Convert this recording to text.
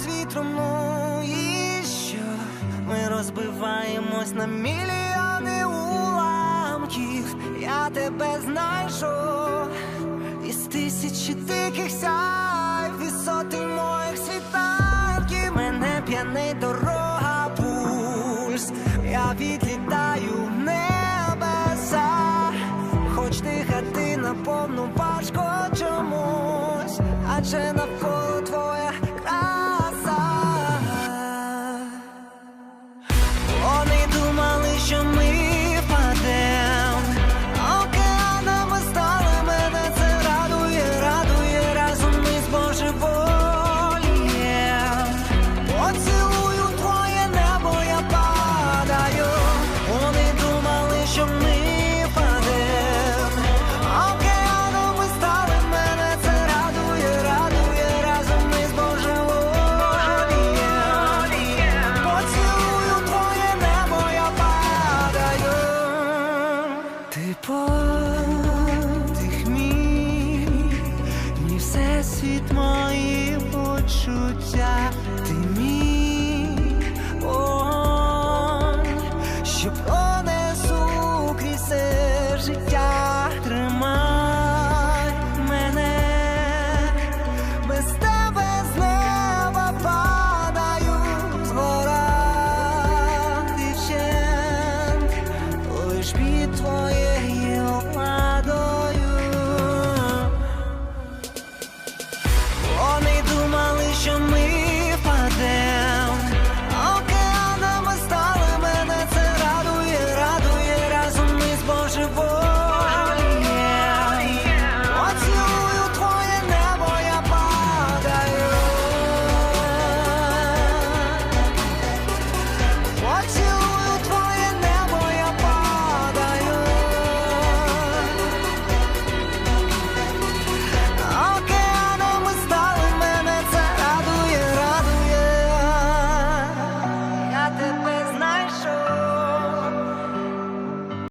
з вітром, ну і що? Ми розбиваємось на мільйони уламків. Я тебе знайшов із тисячі диких сяй, висоти моїх світанків. Мене п'яний дорога пульс. Я відлітаю в небеса, хоч дихати на повну важко чомусь, адже навколо потих мій, мій всесвіт мої почуття, ти мій, он, щоб пронесу крізь життя, тримай мене, без тебе з неба падаю з гора. Ти вщент, лиш під твоє.